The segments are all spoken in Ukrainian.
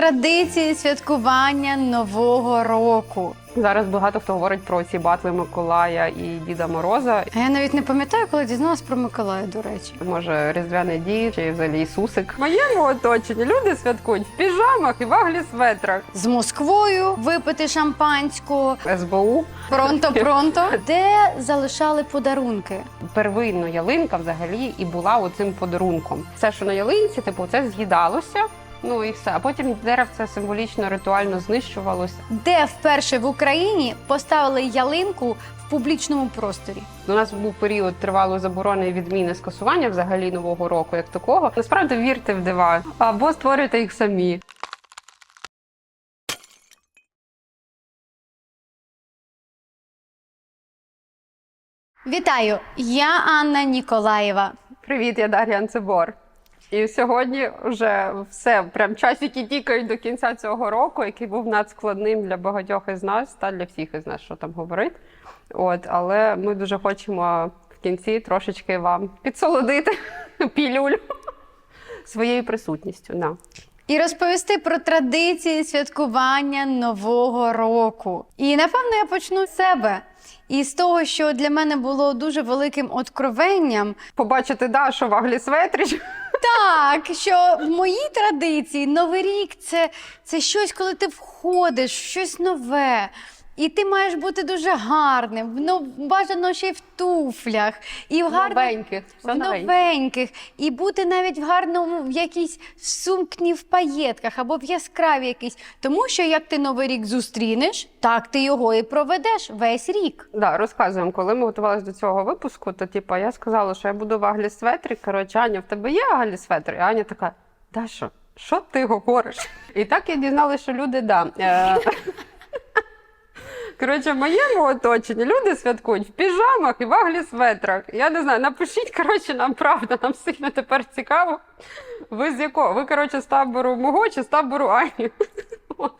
традиції святкування Нового року. Зараз багато хто говорить про ці батли Миколая і Діда Мороза. А я навіть не пам'ятаю, коли дізналась про Миколая, до речі. Може, Різдвяний дід чи взагалі Ісусик. В моєму оточенні люди святкують в піжамах і в аглі светрах. З Москвою випити шампанського. СБУ Пронто-пронто. Де залишали подарунки? первинно ялинка взагалі і була оцим подарунком. Все, що на ялинці, типу, це з'їдалося. Ну і все. А потім дерев це символічно ритуально знищувалося. Де вперше в Україні поставили ялинку в публічному просторі? У нас був період тривалої заборони і відміни скасування взагалі нового року, як такого. Насправді вірте в дива або створюйте їх самі. Вітаю! Я Анна Ніколаєва. Привіт, я Дар'я Анцебор. І сьогодні вже все, прям часики тікають до кінця цього року, який був надскладним для багатьох із нас та для всіх із нас, що там говорить. От, але ми дуже хочемо в кінці трошечки вам підсолодити пілюлю своєю присутністю. Да. І розповісти про традиції святкування Нового року. І напевно я почну з себе. І з того, що для мене було дуже великим откровенням, Побачити Дашу в Аглі Светріч. Так, що в моїй традиції Новий рік це, це щось, коли ти входиш в щось нове. І ти маєш бути дуже гарним, ну, бажано ще й в туфлях, і в гарних Новеньких. В новеньких, і бути навіть в гарному в якійсь сукні в паєтках або в яскраві якійсь. Тому що як ти новий рік зустрінеш, так ти його і проведеш весь рік. Да, розказуємо, коли ми готувалися до цього випуску, то типа я сказала, що я буду в Аглі Светрі. Коротше, Аня, в тебе є Аглі Светр? І Аня така: Даша, що ти говориш? І так я дізналася, що люди да. Е, Коротше, в моєму оточенні люди святкують в піжамах і в аглі светрах. Я не знаю, напишіть, коротше, нам правда, нам сильно тепер цікаво. Ви з якого? Ви, коротше, з табору мого чи з табору Ані? От.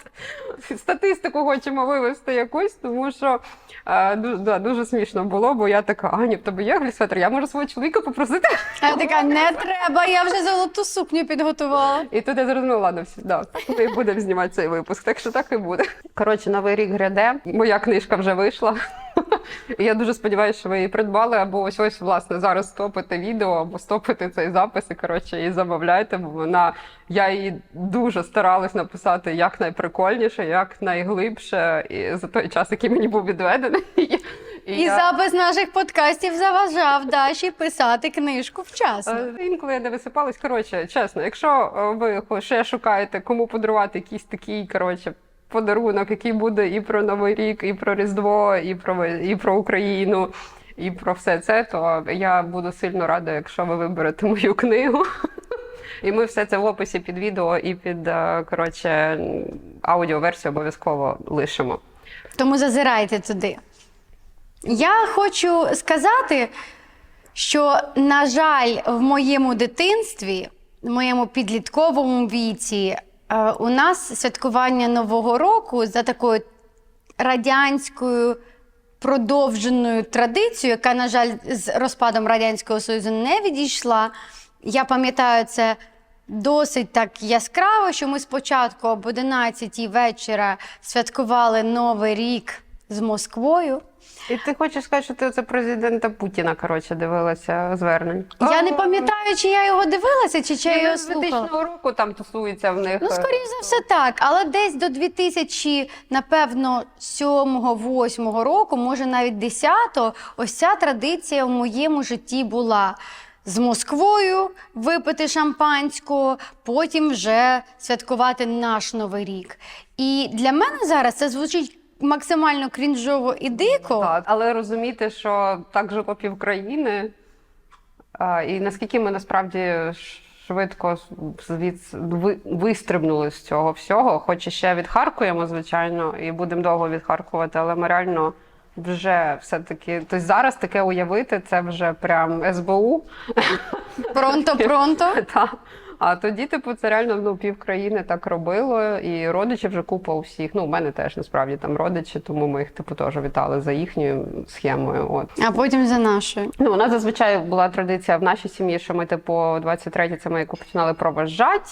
Статистику хочемо вивести якусь, тому що е, дуже, да, дуже смішно було, бо я така, Аня, в тебе є глісфетр. Я можу свого чоловіка попросити. А я така, не треба, я вже золоту сукню підготувала. І тут я зрозуміла, ладно, всі, да, ми будемо знімати цей випуск, так що так і буде. Коротше, новий рік гряде. Моя книжка вже вийшла. І я дуже сподіваюся, що ви її придбали, або ось ось власне зараз стопите відео, або стопите цей запис і коротше її замовляйте, бо вона я її дуже старалась написати як найприкольніше, як найглибше, і за той час, який мені був відведений. І, І я- запис наших подкастів заважав Даші писати книжку вчасно. Е, Інколи я не висипалась. Коротше, чесно, якщо е, ви ще шукаєте, кому подарувати якийсь такий, коротше, подарунок, який буде і про Новий рік, і про Різдво, і про і про Україну, і про все це, то я буду сильно рада, якщо ви виберете мою книгу. І ми все це в описі під відео і під е, коротше аудіоверсію обов'язково лишимо. Тому зазирайте туди. Я хочу сказати, що, на жаль, в моєму дитинстві, в моєму підлітковому віці, у нас святкування Нового року за такою радянською продовженою традицією, яка, на жаль, з розпадом Радянського Союзу не відійшла. Я пам'ятаю це досить так яскраво, що ми спочатку об 11 вечора святкували Новий рік з Москвою. І ти хочеш сказати, що ти це президента Путіна коротше дивилася звернень? Я не пам'ятаю, чи я його дивилася, чи чи я його з слухала. 2000 року там тусується в них. Ну, скоріш за все, так. Але десь до 2000, напевно, 7-8 року, може навіть 10-го, ось ця традиція в моєму житті була. З Москвою випити шампанського, потім вже святкувати наш новий рік. І для мене зараз це звучить максимально крінжово і дико. Так, але розуміти, що так жило півкраїни, а, і наскільки ми насправді швидко звід вистрибнули з цього всього, хоч і ще відхаркуємо, звичайно, і будемо довго відхаркувати, але ми реально вже все-таки. Тобто зараз таке уявити, це вже прям СБУ. Пронто-пронто. Та. А тоді, типу, це реально ну, пів країни так робило, і родичі вже купа усіх. Ну, у мене теж насправді там родичі, тому ми їх типу теж вітали за їхньою схемою. От. А потім за нашою. Ну, у нас зазвичай була традиція в нашій сім'ї, що ми, типу, 23 це ми яку починали проважати.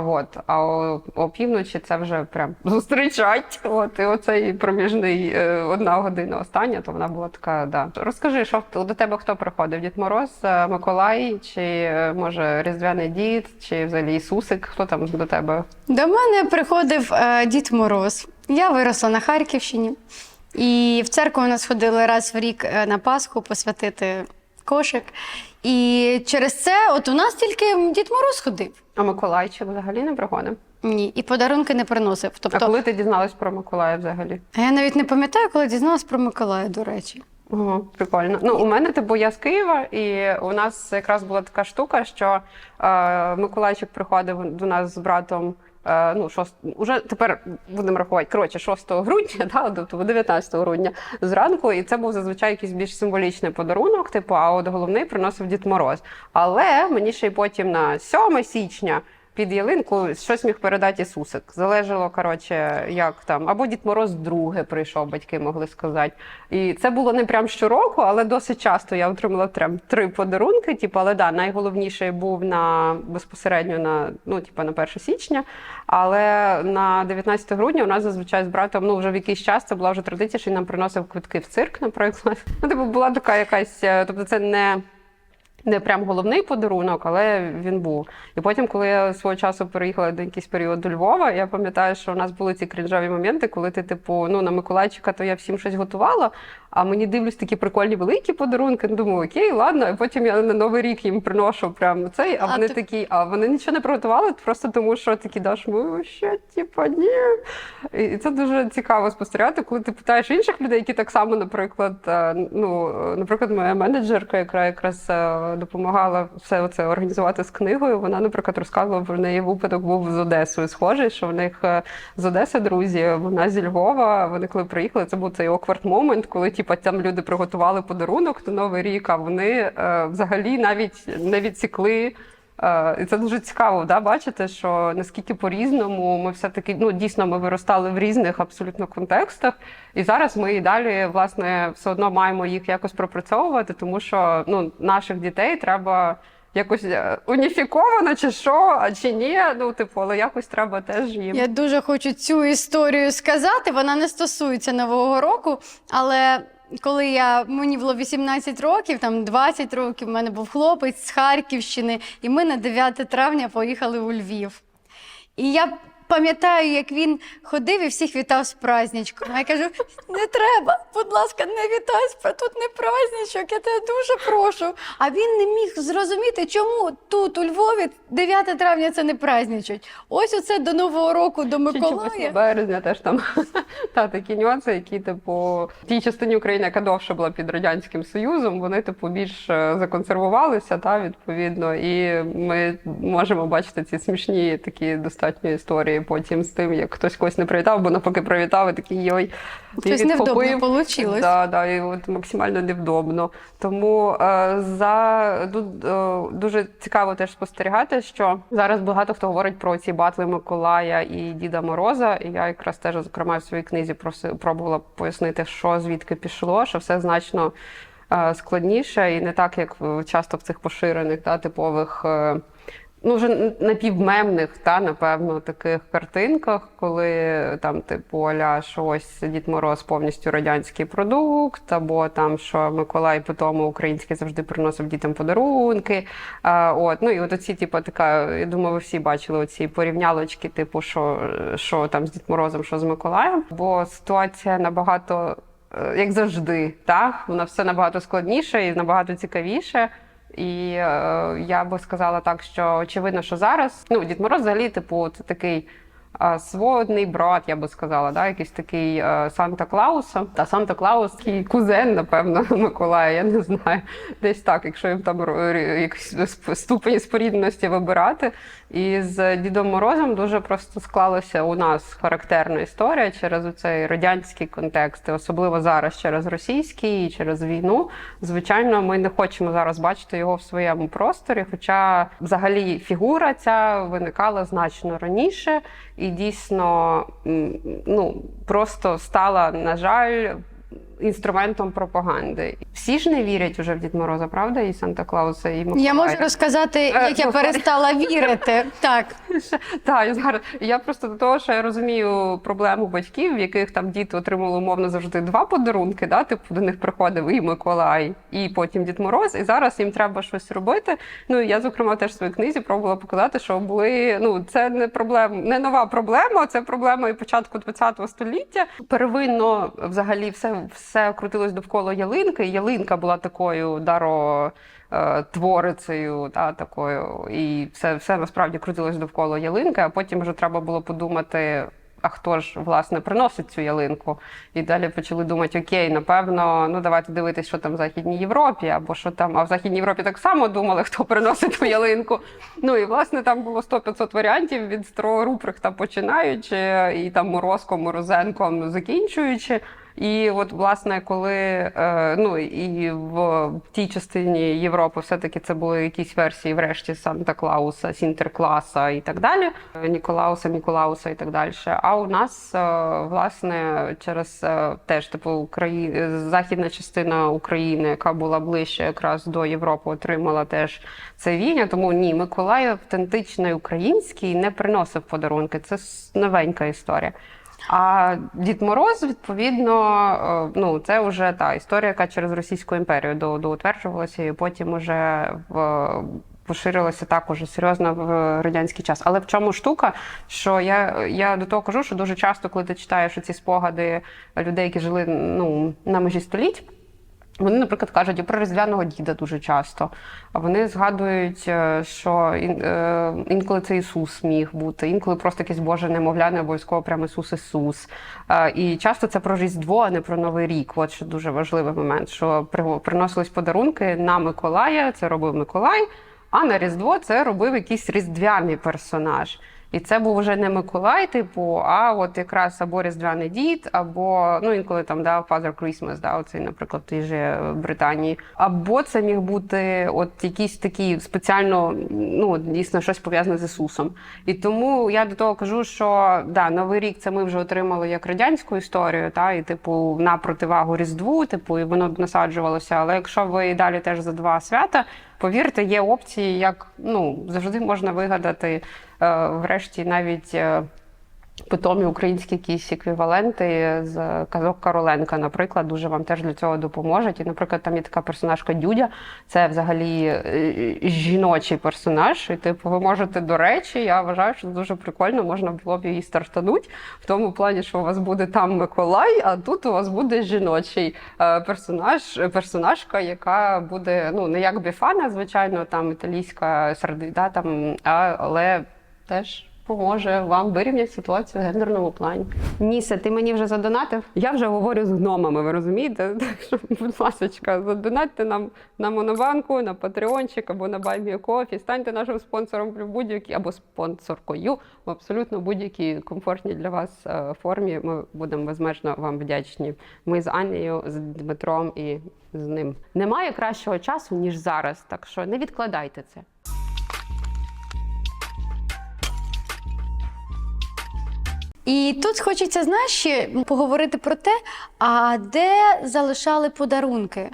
От, а о, опівночі це вже прям зустрічать. От і оцей проміжний е, одна година остання, то вона була така. Да. Розкажи, що до тебе хто приходив? Дід Мороз, е, Миколай, чи е, може Різдвяний дід, чи взагалі Ісусик? Хто там до тебе? До мене приходив е, Дід Мороз. Я виросла на Харківщині. І в церкву нас ходили раз в рік е, на Пасху посвятити кошик. І через це, от у нас тільки Дід Мороз ходив. А Миколайчик взагалі не пригодив? Ні, і подарунки не приносив. А Тобто, коли ти дізналась про Миколая взагалі? а я навіть не пам'ятаю, коли дізналась про Миколая, до речі. Ого, прикольно. Ну, у мене, типу, я з Києва, і у нас якраз була така штука, що е, Миколайчик приходив до нас з братом. Е, Ну, 6, уже тепер будемо рахувати. Коротше, 6 грудня, да, тобто 19 грудня зранку, і це був зазвичай якийсь більш символічний подарунок, типу, а от головний приносив Дід Мороз. Але мені ще й потім на 7 січня під ялинку щось міг передати Ісусик. Залежало, коротше, як там. Або Дід Мороз друге прийшов, батьки могли сказати. І це було не прям щороку, але досить часто я отримала прям три подарунки. Типу, але да, найголовніший був на безпосередньо на ну, типу, на 1 січня. Але на 19 грудня у нас зазвичай з братом ну вже в якийсь час це була вже традиція, що він нам приносив квитки в цирк, наприклад. Ну, типу, була така якась, е, тобто це не. Не прям головний подарунок, але він був. І потім, коли я свого часу переїхала до якийсь період до Львова, я пам'ятаю, що у нас були ці крінжові моменти, коли ти, типу, ну на Миколайчика, то я всім щось готувала, а мені дивлюсь такі прикольні великі подарунки. Ну, думаю, окей, ладно. І потім я на Новий рік їм приношу прям цей, а, А вони ти- такі, а вони нічого не приготували, просто тому що такі даш, ми ще типа ні. І це дуже цікаво спостерігати, коли ти питаєш інших людей, які так само, наприклад, е, ну, е, наприклад, моя менеджерка, яка якраз е, допомагала все це організувати з книгою. Вона, наприклад, розказувала про неї випадок був з Одесою схожий, що в них е, з Одеси друзі, вона зі Львова. Вони коли приїхали, це був цей окварт момент, коли типу, там люди приготували подарунок на новий рік, а вони е, взагалі навіть не відсікли. Е, І це дуже цікаво, да, бачити, що наскільки по-різному ми все-таки ну дійсно ми виростали в різних абсолютно контекстах, і зараз ми і далі власне все одно маємо їх якось пропрацьовувати, тому що ну наших дітей треба. Якось е, уніфіковано, чи що, а чи ні. Ну, типу, але якось треба теж їм. Я дуже хочу цю історію сказати. Вона не стосується Нового року, але коли я мені було 18 років, там 20 років, в мене був хлопець з Харківщини, і ми на 9 травня поїхали у Львів. І я пам'ятаю, як він ходив і всіх вітав з праздничком. А я кажу: не треба, будь ласка, не вітай, тут не праздничок, я тебе дуже прошу. А він не міг зрозуміти, чому тут, у Львові, 9 травня це не праздничок. Ось оце до Нового року, до Чи- чи 8 Миколая. березня теж там та такі нюанси, які, типу, в тій частині України, яка довше була під радянським союзом, вони типу більш е, законсервувалися, та відповідно, і ми можемо бачити ці смішні такі достатньо історії потім з тим, як хтось когось не привітав, бо навпаки привітав і такий йой. Щось невдобно получилось. Да, да, і от максимально невдобно. Тому е, за тут е, дуже цікаво теж спостерігати, що зараз багато хто говорить про ці батли Миколая і Діда Мороза. І я якраз теж зокрема в своїй книзі проси, пробувала пояснити, що звідки пішло, що все значно е, складніше і не так, як часто в цих поширених та типових. Ну, вже напівмемних, та напевно, таких картинках, коли там, типу, аля, що ось Дід Мороз повністю радянський продукт, або там, що Миколай Питомо український завжди приносив дітям подарунки. А, от, ну і от оці, типу, така, я думаю, ви всі бачили оці порівнялочки, типу, що, що там з Дід Морозом, що з Миколаєм. Бо ситуація набагато, е, як завжди, так, вона все набагато складніше і набагато цікавіше. І е, я би сказала так, що очевидно, що зараз ну Дід Мороз взагалі, типу, це такий е, сводний брат, я би сказала, да, якийсь такий е, Санта Клауса. Та Санта Клаус такий кузен, напевно, Миколая, я не знаю. Десь так, якщо їм там ро- якісь ступені спорідності вибирати. І з Дідом Морозом дуже просто склалася у нас характерна історія через цей радянський контекст, особливо зараз через російський і через війну. Звичайно, ми не хочемо зараз бачити його в своєму просторі. Хоча взагалі фігура ця виникала значно раніше і дійсно ну просто стала, на жаль. Інструментом пропаганди. Всі ж не вірять уже в Дід Мороза, правда? І Санта Клауса, і Миколая. Я можу розказати, як я ну, перестала вірити. Так. Так, я зараз я просто до того, що я розумію проблему батьків, в яких там діти отримали умовно завжди два подарунки. Да? Типу до них приходив і Миколай, і потім Дід Мороз, і зараз їм треба щось робити. Ну я, зокрема, теж в своїй книзі пробувала показати, що були ну це не проблема, не нова проблема, це проблема і початку ХХ століття. Первинно взагалі все, все крутилось довкола ялинки. Ялинка була такою даро е, та, такою, і все, все насправді крутилось довкола ялинки, а потім вже треба було подумати. А хто ж власне приносить цю ялинку? І далі почали думати: окей, напевно, ну давайте дивитись, що там в Західній Європі, або що там. А в Західній Європі так само думали, хто приносить ту ялинку. Ну і власне там було 100-500 варіантів від старого Руприхта починаючи, і там Морозком, Морозенком закінчуючи. І от, власне, коли е, ну і в тій частині Європи все-таки це були якісь версії, врешті Санта Клауса, Сінтеркласа і так далі, Ніколауса, Міколауса і так далі. А у нас е, власне через е, теж типу Украї... західна частина України, яка була ближче якраз до Європи, отримала теж це віння. Тому ні, Миколай автентичний український не приносив подарунки. Це новенька історія. А Дід Мороз, відповідно, е, ну це вже та історія, яка через Російську імперію до, доутверджувалася, і потім уже в. Поширилося так уже серйозно в радянський час. Але в чому штука? Що я, я до того кажу, що дуже часто, коли ти читаєш ці спогади людей, які жили ну, на межі століть, вони, наприклад, кажуть про різдвяного діда дуже часто. А вони згадують, е, що е, інколи це Ісус міг бути, інколи просто якесь Боже немовля, не обов'язково прямо Ісус Ісус. Е, І часто це про Різдво, а не про Новий рік. От що дуже важливий момент, що приносились подарунки на Миколая, це робив Миколай, а на Різдво це робив якийсь різдвяний персонаж. І це був вже не Миколай, типу, а от якраз або Різдвяний дід, або ну інколи там да, Father Christmas, да, оцей, наприклад, тій же Британії. Або це міг бути от якийсь такий спеціально, ну дійсно щось пов'язане з Ісусом. І тому я до того кажу, що да, Новий рік це ми вже отримали як радянську історію, та і типу на противагу Різдву, типу, і воно насаджувалося. Але якщо ви далі теж за два свята. Повірте, є опції, як ну завжди можна вигадати е, врешті навіть е, питомі українські якісь еквіваленти з казок Короленка, наприклад, дуже вам теж для цього допоможуть. І, наприклад, там є така персонажка Дюдя, це взагалі е, жіночий персонаж. І типу, ви можете, до речі, я вважаю, що дуже прикольно, можна було б її стартануть в тому плані, що у вас буде там Миколай, а тут у вас буде жіночий е, персонаж, персонажка, яка буде ну не як біфана, звичайно, там італійська сердита, там, але теж. Поможе вам вирівняти ситуацію в гендерному плані. Нісе, ти мені вже задонатив? Я вже говорю з гномами, ви розумієте? Так що, будь ласка, задонатьте нам на Монобанку, на Патреончик або на BuyMeACoffee. Станьте нашим спонсором в будь-якій або спонсоркою в абсолютно будь-якій комфортній для вас е, формі. Ми будемо безмежно вам вдячні. Ми з Анею, з Дмитром і з ним. Немає кращого часу, ніж зараз, так що не відкладайте це. І тут хочеться, знаєш, поговорити про те, а де залишали подарунки.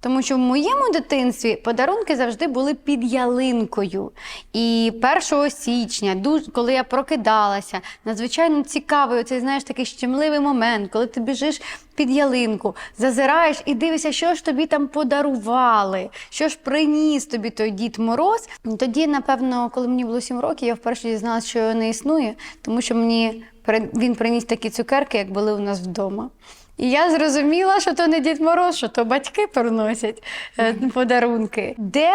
Тому що в моєму дитинстві подарунки завжди були під ялинкою. І 1 січня, коли я прокидалася, надзвичайно цікавий оцей, знаєш, такий щемливий момент, коли ти біжиш під ялинку, зазираєш і дивишся, що ж тобі там подарували, що ж приніс тобі той Дід Мороз. Тоді, напевно, коли мені було 7 років, я вперше дізналася, що його не існує, тому що мені він приніс такі цукерки, як були у нас вдома. І я зрозуміла, що то не Дід Мороз, що то батьки приносять е, подарунки. Де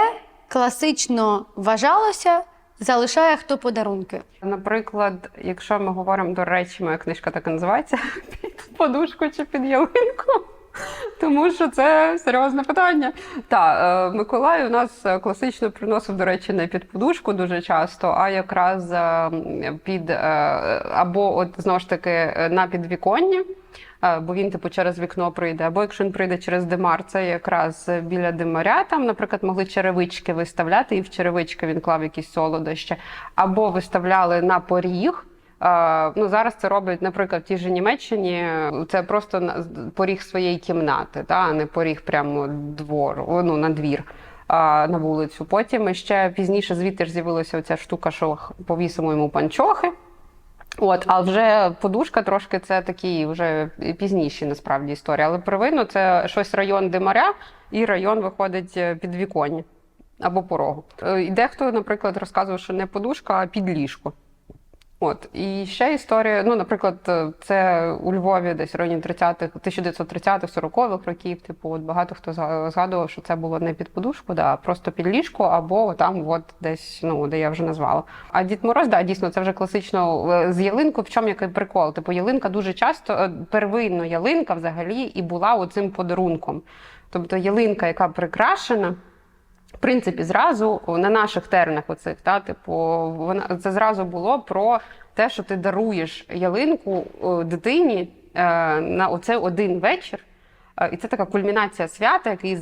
класично вважалося, залишає хто подарунки. Наприклад, якщо ми говоримо до речі, моя книжка так і називається під подушку чи під ялинку. Тому що це серйозне питання. Так, е, Миколай у нас класично приносив, до речі, не під подушку дуже часто, а якраз е, під е, або от знову ж таки на підвіконні. Е, Бо він, типу, через вікно прийде, або якщо він прийде через димар, це якраз біля димаря. Там, наприклад, могли черевички виставляти, і в черевички він клав якісь солодощі, або виставляли на поріг. Е, ну, зараз це роблять, наприклад, в тій же Німеччині. Це просто поріг своєї кімнати, та, а не поріг прямо двору, ну, на двір. На вулицю. Потім ще пізніше звідти ж з'явилася оця штука, що повісимо йому панчохи. От, а вже подушка трошки це такі вже пізніші насправді історії. Але первинно це щось район Димаря і район виходить е, під віконь або порогу. Е, І дехто, наприклад, розказував, що не подушка, а під ліжко. От і ще історія. Ну, наприклад, е, це у Львові десь в районі 30-х, 1930-х, 40-х років. Типу, от багато хто згадував, що це було не під подушку, да, а просто під ліжко, або там, от десь, ну де я вже назвала. А Дід Мороз, да, дійсно, це вже класично е, з ялинкою. В чому який прикол? Типу, ялинка дуже часто е, первинно ялинка взагалі і була оцим подарунком. Тобто ялинка, яка прикрашена. В принципі, зразу на наших тернах оцих, та, типу, вона це зразу було про те, що ти даруєш ялинку е, дитині е, на оцей один вечір. Е, І це така кульмінація свята, який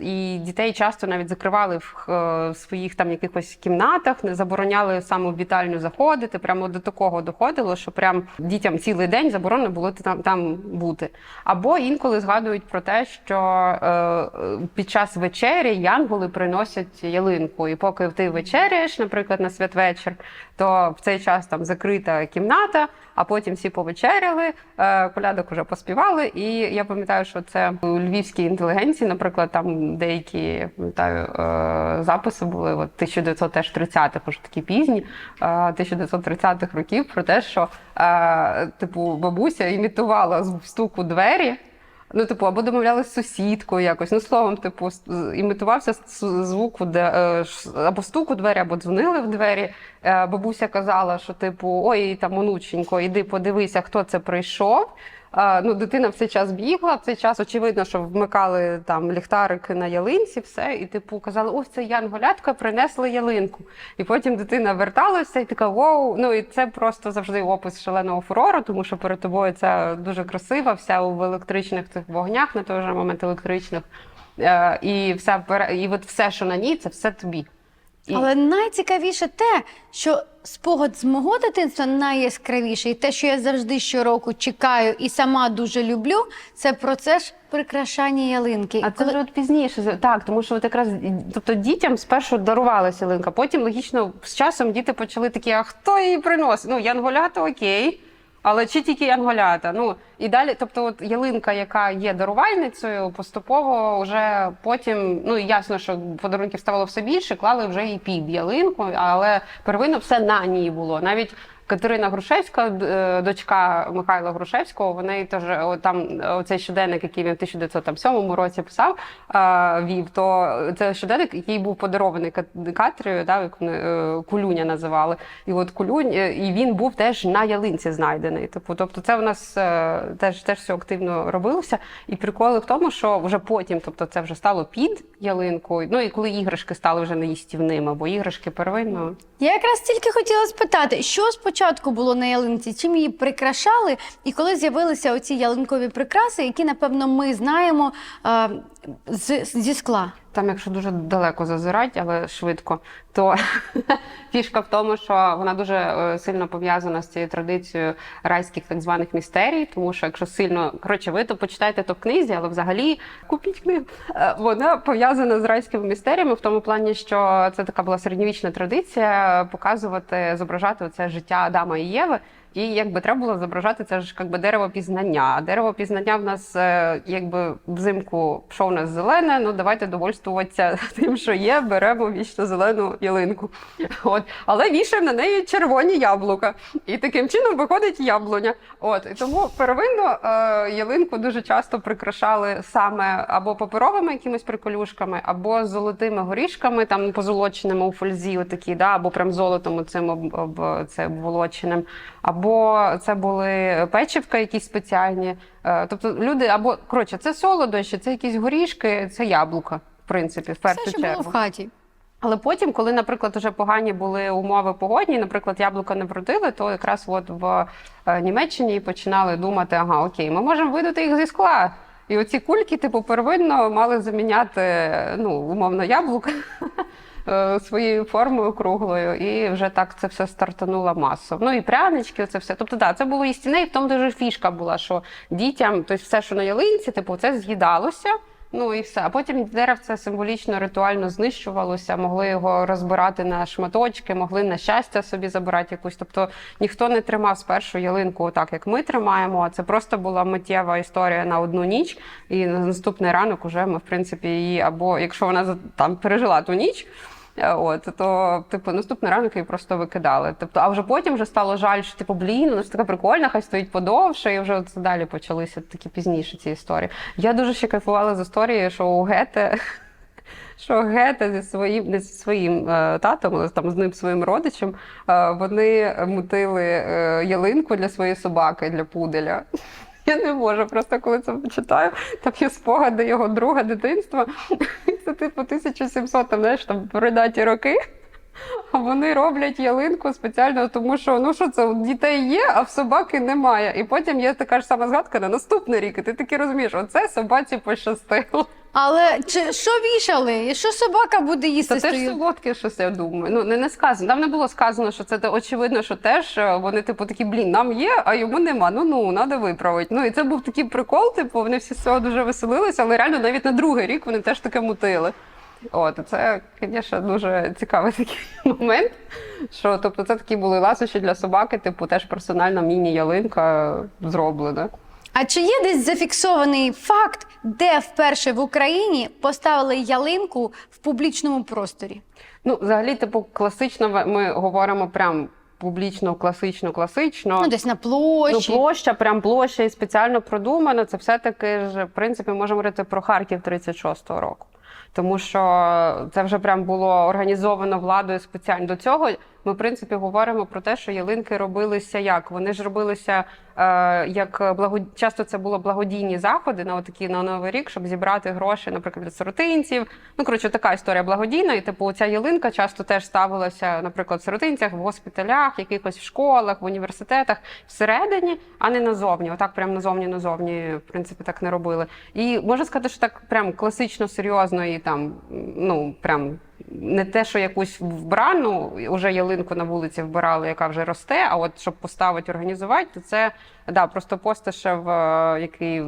і дітей часто навіть закривали в своїх там якихось кімнатах, не забороняли саме в вітальню заходити. Прямо до такого доходило, що прям дітям цілий день заборонено було там, там бути. Або інколи згадують про те, що е, під час вечері янголи приносять ялинку. І поки ти вечеряєш, наприклад, на святвечір, то в цей час там закрита кімната, а потім всі повечеряли, е, колядок уже поспівали. І я пам'ятаю, що це у львівській інтелігенції, наприклад, там деякі пам'ятаю, е, записи були от 1930-х, уже такі пізні, е, 1930-х років про те, що е, типу бабуся імітувала стук у двері. Ну, типу, або домовлялись з сусідкою якось. Ну, словом, типу, імітувався звук е, або стук у двері, або дзвонили в двері. Е, Бабуся казала, що, типу, ой, там, онученько, іди подивися, хто це прийшов. Ну, дитина в цей час бігла, в цей час очевидно, що вмикали там ліхтарики на ялинці, все, і типу казали, ось це Янголятка принесли ялинку. І потім дитина верталася і така воу. Ну і це просто завжди опис шаленого фурору, тому що перед тобою це дуже красива, вся в електричних цих вогнях, на той же момент електричних. Е, і, вся, і от все, що на ній, це все тобі. І... Але найцікавіше те, що спогад з мого дитинства найяскравіший, і те, що я завжди щороку чекаю і сама дуже люблю, це процес прикрашання ялинки. А це Коли- вже от пізніше. Так, тому що от якраз тобто дітям спершу дарувалася ялинка, потім логічно з часом діти почали такі, а хто її приносить? Ну, янголята окей. Але чи тільки янголята? Ну і далі, тобто, от ялинка, яка є дарувальницею, поступово вже потім, ну ясно, що подарунків ставало все більше, клали вже і під ялинку, але первинно все на ній було. Навіть Катерина Грушевська, е, дочка Михайла Грушевського, вона теж там е, оцей щоденник, який він в 1907 році писав, е, вів, то це щоденник, який був подарований Кат- Катрією, да, як вони, е, Кулюня називали. І от Кулюнь, е, і він був теж на ялинці знайдений. Типу, тобто, це у нас е, теж теж все активно робилося. І приколи в тому, що вже потім, тобто, це вже стало під ялинкою. Ну і коли іграшки стали вже неїстівними, бо іграшки первинно. Я якраз тільки хотіла спитати, що спочатку було на ялинці, чим її прикрашали, і коли з'явилися оці ялинкові прикраси, які, напевно, ми знаємо е, з, зі скла. Там, якщо дуже далеко зазирать, але швидко, то фішка в тому, що вона дуже е, сильно пов'язана з цією традицією райських так званих містерій. Тому що якщо сильно коротше, ви то почитайте то в книзі, але взагалі купіть книгу. Е, Вона пов'язана з райськими містеріями в тому плані, що це така була середньовічна традиція показувати, зображати це життя Адама і Єви. І якби треба було зображати це ж якби дерево пізнання. А дерево пізнання в нас е, якби взимку що у нас зелене. Ну давайте довольствуватися тим, що є. Беремо вічно зелену ялинку. От, але вішаємо на неї червоні яблука. І таким чином виходить яблуня. От і тому первинно е, ялинку дуже часто прикрашали саме або паперовими якимись приколюшками, або золотими горішками, там позолоченими у фользі, отакі, да, або прям золотом цим об, об, це обволоченим. Або це були печивка якісь спеціальні. Е, Тобто люди, або коротше, це солодощі, це якісь горішки, це яблука, в принципі, в першу Все, що чергу. було в хаті. Але потім, коли, наприклад, вже погані були умови погодні, наприклад, яблука не вродили, то якраз от в е, Німеччині починали думати: ага, окей, ми можемо видати їх зі скла. І оці кульки, типу, первинно мали заміняти ну, умовно яблука. е, своєю формою круглою, і вже так це все стартануло масово. Ну і прянички, це все. Тобто, да, це було істинне, і в тому дуже фішка була, що дітям, тобто все, що на ялинці, типу, це з'їдалося. Ну і все. А потім деревце символічно, ритуально знищувалося, могли його розбирати на шматочки, могли на щастя собі забирати якусь. Тобто ніхто не тримав спершу ялинку так, як ми тримаємо. А це просто була миттєва історія на одну ніч. І на наступний ранок уже ми, в принципі, її або якщо вона там пережила ту ніч. Е, От то, типу, наступний ранок її просто викидали. Тобто, а вже потім вже стало жаль, що типу, блін, вона ж така прикольна, хай стоїть подовше, і вже от далі почалися такі пізніше ці історії. Я дуже ще кайфувала з історії, що у Гете. Що Гета зі своїм не зі своїм е, татом, але там з ним своїм родичем, е, вони мутили е, ялинку для своєї собаки, для пуделя. Я не можу, просто коли це читаю, там є спогади його друга дитинства. Це типу 1700, там, знаєш, там передаті роки. Вони роблять ялинку спеціально, тому що ну що це у дітей є, а в собаки немає. І потім є така ж сама згадка на наступний рік. І ти таки розумієш, оце собаці пощастило. Але чи що вішали? І що собака буде їсти? Це теж солодке щось, я думаю. Ну не, не сказано. Там не було сказано, що це очевидно, що теж е, вони, типу, такі, блін, нам є, а йому нема. Ну ну треба виправити. Ну і це був такий прикол. Типу, вони всі з цього дуже веселилися, але реально навіть на другий рік вони теж таке мутили. От це, звісно, дуже цікавий такий момент. Що, тобто, це такі були ласощі для собаки, типу, теж персональна міні-ялинка зроблена. А чи є десь зафіксований факт, де вперше в Україні поставили ялинку в публічному просторі? Ну, взагалі, типу, класично ми говоримо прям публічно, класично, класично. Ну, десь на площі. Ну, площа, прям площа і спеціально продумана. Це все-таки ж, в принципі, можемо говорити про Харків 36-го року. Тому що це вже прям було організовано владою спеціально до цього. Ми, в принципі, говоримо про те, що ялинки робилися як? Вони ж робилися е, як благо... часто це було благодійні заходи на такі на новий рік, щоб зібрати гроші, наприклад, для сиротинців. Ну коротше, така історія благодійна. І типу, ця ялинка часто теж ставилася, наприклад, в сиротинцях, в госпіталях, якихось в школах, в університетах всередині, а не назовні. Отак, прям назовні, назовні, в принципі, так не робили. І можна сказати, що так прям класично, серйозно і там, ну прям. Не те, що якусь вбрану, уже ялинку на вулиці вбирали, яка вже росте. А от щоб поставити, організувати, то це да, просто Постишев, який,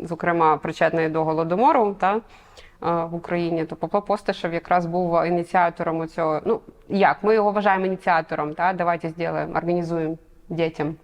зокрема, причетний до голодомору, та е, в Україні, то Павло Постишев якраз був ініціатором цього. Ну як ми його вважаємо ініціатором, та давайте зробимо, організуємо дітям.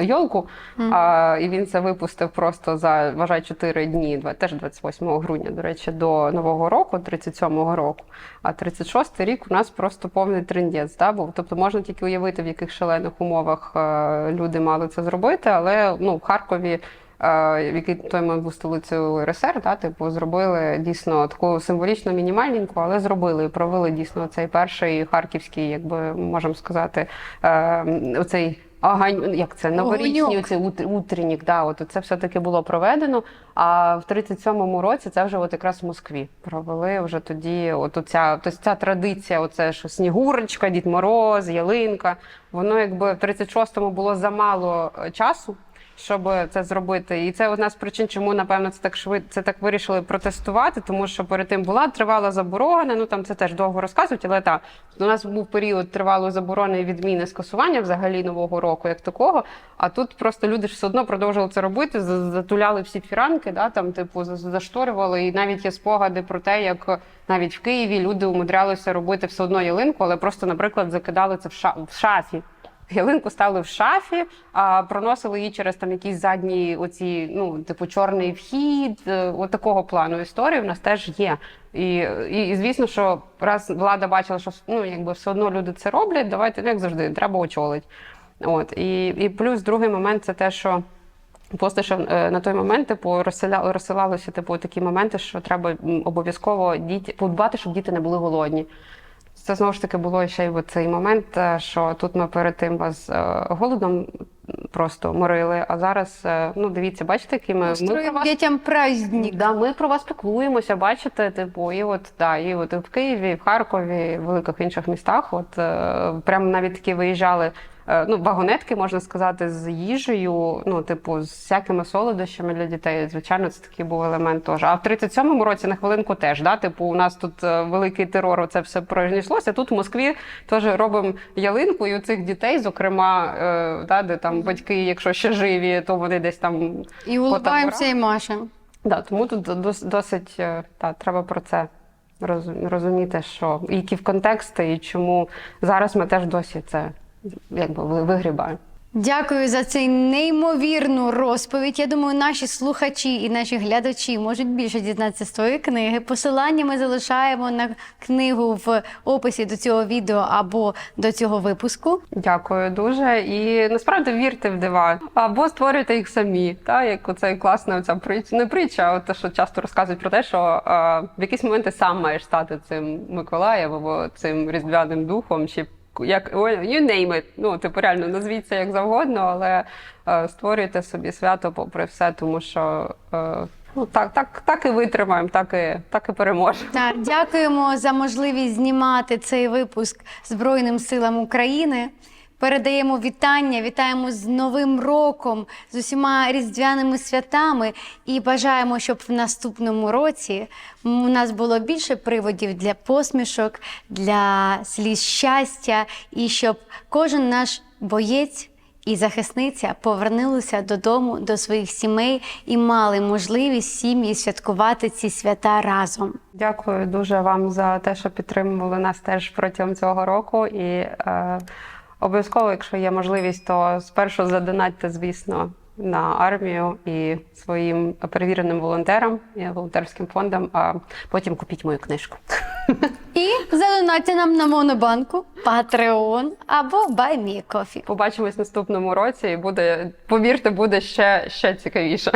Йолку, а, і він це випустив просто за вважай 4 дні, два- теж 28 грудня, до речі, до Нового року, 37-го року. А 36-й рік у нас просто повний трендець. Да, був. Тобто можна тільки уявити, в яких шалених умовах е, люди мали це зробити, але ну, в Харкові. е, Який той момент був столицею РСР, да, типу, зробили дійсно таку символічно мінімальненьку, але зробили і провели дійсно цей перший харківський, якби можемо сказати, е, оцей Агань, як це новорічні Огоньок. утренік, ут- да, от це все таки було проведено. А в 37-му році це вже от якраз в Москві провели вже тоді. От оця, то ця традиція, оце що Снігурочка, Дід Мороз, Ялинка. Воно якби в 36-му було замало е, часу. Щоб це зробити, і це одна з причин, чому напевно це так швид, це так вирішили протестувати, тому що перед тим була тривала заборона. Ну там це теж довго розказують, але так у нас був період тривалої заборони відміни скасування взагалі нового року, як такого. А тут просто люди ж все одно продовжували це робити, за- затуляли всі фіранки, да, там, типу, за- зашторювали. І навіть є спогади про те, як навіть в Києві люди умудрялися робити все одно ялинку, але просто, наприклад, закидали це в, ша- в шафі. Ялинку стали в шафі, а проносили її через там якісь задні, оці, ну, типу, чорний вхід. е, От такого плану історії в нас теж є. І, і, і звісно, що раз влада бачила, що ну, якби все одно люди це роблять, давайте, ну, як завжди, треба очолити. От. І, і плюс другий момент це те, що. Просто що е, на той момент типу розселя, розсилалися типу такі моменти, що треба обов'язково діти подбати, щоб діти не були голодні. Це знову ж таки було ще й в цей момент, е, що тут ми перед тим вас е, голодом просто морили. А зараз, е, ну дивіться, бачите, які ми, ми про вас дітям праздник. Да, ми про вас піклуємося, бачите, типу, і от да, і от в Києві, і в Харкові, і в великих інших містах. От прямо навіть такі виїжджали ну, вагонетки, можна сказати, з їжею, ну, типу, з всякими солодощами для дітей. Звичайно, це такий був елемент теж. А в 37-му році на хвилинку теж. Да? Типу, у нас тут е, великий терор, це все пройшлося. Тут в Москві теж робимо ялинку, і у цих дітей, зокрема, е, да, де там батьки, якщо ще живі, то вони десь там І улыбаємося і машемо. Да, тому тут досить е, та, треба про це роз- розуміти, що які в контексти, і чому зараз ми теж досі це якби ви- вигрібаємо. Дякую за цей неймовірну розповідь. Я думаю, наші слухачі і наші глядачі можуть більше дізнатися з твоєї книги. Посилання ми залишаємо на книгу в описі до цього відео або до цього випуску. Дякую дуже. І насправді вірте в дива або створюйте їх самі. Та як оце класна оця притча, не притча, а те, що часто розказують про те, що е, в якісь моменти сам маєш стати цим Миколаєм або цим різдвяним духом, чи як you name it. Ну, типу, реально назвіться як завгодно, але е, створюйте собі свято попри все, тому що е, ну так, так, так і витримаємо, так і так і переможемо. Так, дякуємо за можливість знімати цей випуск Збройним силам України. Передаємо вітання, вітаємо з Новим роком, з усіма різдвяними святами і бажаємо, щоб в наступному році у нас було більше приводів для посмішок, для сліз щастя, і щоб кожен наш боєць і захисниця повернулися додому до своїх сімей і мали можливість сім'ї святкувати ці свята разом. Дякую дуже вам за те, що підтримували нас теж протягом цього року. І е, обов'язково, якщо є можливість, то спершу задонатьте, звісно, на армію і своїм перевіреним волонтерам і волонтерським фондам, а потім купіть мою книжку. І задонатьте нам на Монобанку, Patreon або Buy Me Coffee. Побачимось в наступному році, і буде, повірте, буде ще, ще цікавіше.